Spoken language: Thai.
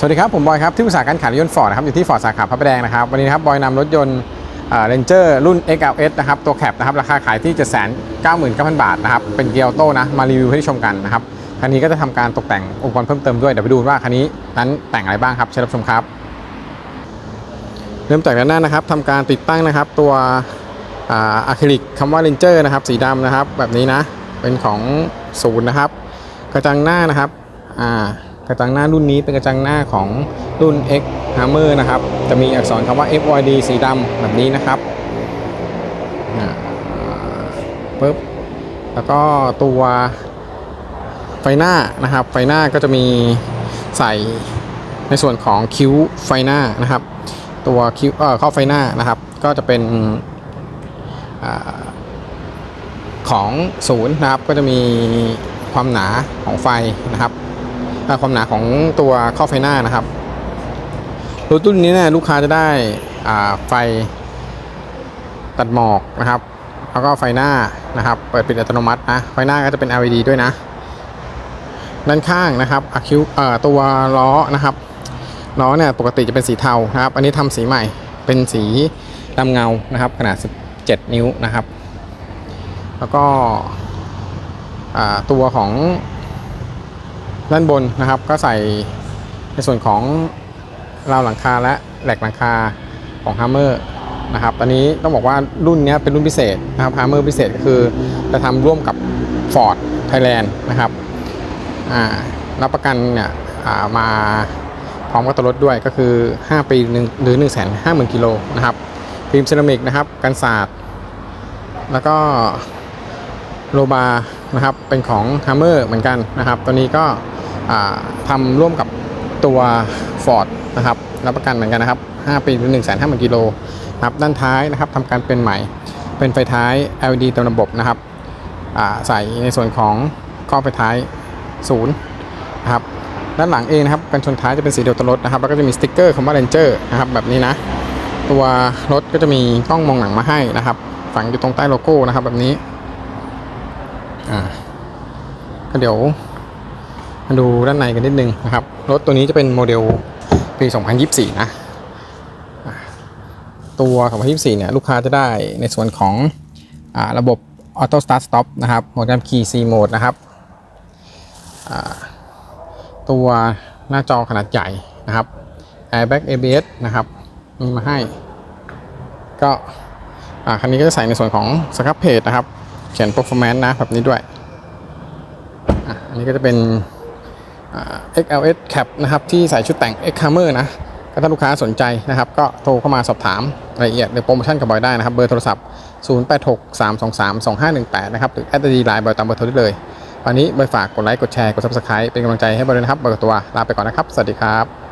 สวัสดีครับ ผมบอยครับ ที่ปรึกษาการขายรถยนต์ฟอร์ดนะครับ อยู่ที่ฟอร์ดสาขาพระประแดงนะครับ วันนี้นะครับ บอยนำรถยนต์เรนเจอร์รุ่น XLS นะครับ ตัวแคปนะครับ ราคาขายที่ 799,000 บาทนะครับ เป็นเกียร์ออโต้นะ มารีวิวให้ชมกันนะครับ คันนี้ก็จะทำการตกแต่งอุปกรณ์เพิ่มเติมด้วย เดี๋ยวไปดูว่าคันนี้นั้นแต่งอะไรบ้างครับเชิญรับชมครับ เริ่มจากด้านหน้านะครับทำการติดตั้งนะครับ ตัวอะคริลิกคำว่าเรนเจอร์นะครับ สีดำนะครับ แบบนี้นะ เป็นของศูนย์นะครับ กระจังหน้านะครับ อ่า กระจังหน้ารุ่นนี้เป็นกระจังหน้าของรุ่น X Hammer นะครับ จะมีอักษรคำว่า FYD สีดำแบบนี้นะครับปึ๊บแล้วก็ตัวไฟหน้านะครับ ไฟหน้าก็จะมีใส่ในส่วนของคิ้วไฟหน้านะครับ ตัวคิ้วเอ่อข้อไฟหน้านะครับ ก็จะเป็นอของศูนย์นะครับ ก็จะมีความหนาของไฟนะครับ ความหนาของตัวข้อไฟหน้านะครับรถรุ่นนี้เนี่ยลูกค้าจะได้อ่าไฟตัดหมอกนะครับ แล้วก็ไฟหน้านะครับ เปิดปิดอัตโนมัตินะไฟหน้าก็จะเป็น LED ด้วยนะด้านข้างนะครับอะคิวเอ่อตัวล้อนะครับล้อเนี่ยปกติจะเป็นสีเทานะครับ อันนี้ทำสีใหม่เป็นสีดำเงานะครับ ขนาด 17 นิ้วนะครับ แล้วก็ตัวของ ด้านบนนะครับก็ใส่ในส่วนของราวหลังคาและแหลกหลังคาของ Hammer นะครับตอนนี้ต้องบอกว่ารุ่นนี้เป็นรุ่นพิเศษนะครับ Hammer พิเศษก็คือจะทำร่วมกับ Ford Thailand นะครับรับประกันเนี่ยมาพร้อมกับตัวรถด้วยก็คือ 5 ปีหนึ่งหรือ 1 5 0 0 0 0กิโลนะครับฟิล์มเซรามิกนะครับกันศาสตร์แล้วก็โลบานะครับเป็นของ Hammer เหมือนกันนะครับตัวนี้ก็ ทำร่วมกับตัว Ford นะครับรับประกันเหมือนกันนะครับ 5 ปีหรือ1 5 0 0 0 0กิโลนะครับด้านท้ายนะครับทำการเป็นใหม่เป็นไฟท้าย LED เต็มระบบนะครับใส่ในส่วนของข้อไฟท้ายศูนย์นะครับด้านหลังเองนะครับกันชนท้ายจะเป็นสีเดียวตัวรถนะครับแล้วก็จะมีสติ๊กเกอร์คำว่า Ranger นะครับแบบนี้นะตัวรถก็จะมีกล้องมองหลังมาให้นะครับ ฝังอยู่ตรงใต้โลโก้นะครับแบบนี้อ่าก็เดี๋ยว มาดูด้านในกันนิดนึงนะครับ รถตัวนี้จะเป็นโมเดลปี 2024 นะ ตัว 2024 เนี่ย ลูกค้าจะได้ในส่วนของอ่าระบบ Auto Start Stop นะครับโหมดการขี่ C Mode นะครับ ตัวหน้าจอขนาดใหญ่นะครับ Airbag ABS นะครับ มีมาให้ ก็คันนี้ก็จะใส่ในส่วนของสครับเพจนะครับ เขียน performance นะ แบบนี้ด้วยอ,อันนี้ก็จะเป็น XLS Cap นะครับที่ใส่ชุดแต่ง X Hammer นะก็ถ้าลูกค้าสนใจนะครับ ก็โทรเข้ามาสอบถามรายละเอียดหรือโปรโมชั่นกับบอยได้นะครับ เบอร์โทรศัพท์ 0863232518 นะครับ หรือแอดดีไลน์บอยตามเบอร์โทรได้เลย วันนี้บอยฝากกดไลค์กดแชร์กด subscribe เป็นกำลังใจให้บอยด้วยนะครับบอยกับตัวลาไปก่อนนะครับ สวัสดีครับ